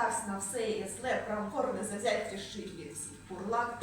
дасть на все ЄСЛЕ правкорне завзяття шитлі всіх бурлак,